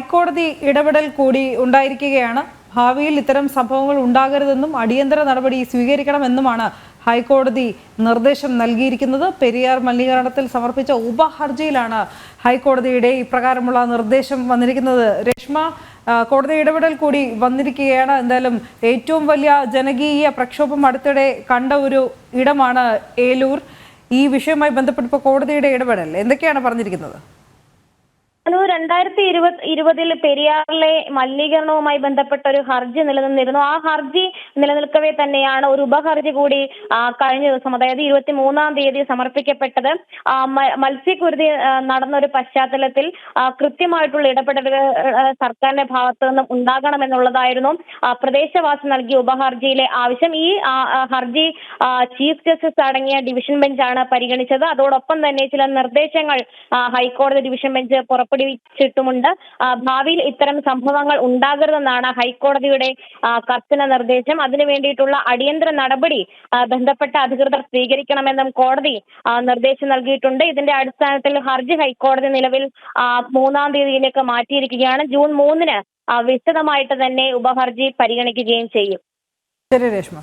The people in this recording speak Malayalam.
ഹൈക്കോടതി ഇടപെടൽ കൂടി ഉണ്ടായിരിക്കുകയാണ്. ഭാവിയിൽ ഇത്തരം സംഭവങ്ങൾ ഉണ്ടാകരുതെന്നും അടിയന്തര നടപടി സ്വീകരിക്കണമെന്നുമാണ് ഹൈക്കോടതി നിർദ്ദേശം നൽകിയിരിക്കുന്നത്. പെരിയാർ മലിനീകരണത്തിൽ സമർപ്പിച്ച ഉപഹർജിയിലാണ് ഹൈക്കോടതിയുടെ ഇപ്രകാരമുള്ള നിർദ്ദേശം വന്നിരിക്കുന്നത്. രേഷ്മ കോടതി ഇടപെടൽ കൂടി വന്നിരിക്കുകയാണ്. എന്തായാലും ഏറ്റവും വലിയ ജനകീയ പ്രക്ഷോഭം അടുത്തിടെ കണ്ട ഒരു ഇടമാണ് ഏലൂർ. ഈ വിഷയവുമായി ബന്ധപ്പെട്ട് ഇപ്പോൾ കോടതിയുടെ ഇടപെടൽ. എന്തൊക്കെയാണ് പറഞ്ഞിരിക്കുന്നത്? അനു രണ്ടായിരത്തി ഇരുപത് ഇരുപതിൽ പെരിയാറിലെ മലിനീകരണവുമായി ബന്ധപ്പെട്ട ഒരു ഹർജി നിലനിന്നിരുന്നു. ആ ഹർജി നിലനിൽക്കവേ തന്നെയാണ് ഒരു ഉപഹർജി കൂടി കഴിഞ്ഞ ദിവസം അതായത് ഇരുപത്തി മൂന്നാം തീയതി സമർപ്പിക്കപ്പെട്ടത്. മത്സ്യക്കുരുതി നടന്ന ഒരു പശ്ചാത്തലത്തിൽ കൃത്യമായിട്ടുള്ള ഇടപെടലുകൾ സർക്കാരിന്റെ ഭാഗത്തു നിന്നും ഉണ്ടാകണമെന്നുള്ളതായിരുന്നു പ്രദേശവാസി നൽകിയ ഉപഹർജിയിലെ ആവശ്യം. ഈ ഹർജി ചീഫ് ജസ്റ്റിസ് അടങ്ങിയ ഡിവിഷൻ ബെഞ്ചാണ് പരിഗണിച്ചത്. അതോടൊപ്പം തന്നെ ചില നിർദ്ദേശങ്ങൾ ഹൈക്കോടതി ഡിവിഷൻ ബെഞ്ച് പുറപ്പെടുവിച്ചിട്ടുമുണ്ട് ഭാവിയിൽ ഇത്തരം സംഭവങ്ങൾ ഉണ്ടാകരുതെന്നാണ് ഹൈക്കോടതിയുടെ കർശന നിർദ്ദേശം. അതിനു വേണ്ടിയിട്ടുള്ള അടിയന്തര നടപടി ബന്ധപ്പെട്ട അധികൃതർ സ്വീകരിക്കണമെന്നും കോടതി നിർദ്ദേശം നൽകിയിട്ടുണ്ട്. ഇതിന്റെ അടിസ്ഥാനത്തിൽ ഹർജി ഹൈക്കോടതി നിലവിൽ മൂന്നാം തീയതിയിലേക്ക് മാറ്റിയിരിക്കുകയാണ്. ജൂൺ മൂന്നിന് വിശദമായിട്ട് തന്നെ ഉപഹർജി പരിഗണിക്കുകയും ചെയ്യും. ശരി രേഷ്മ.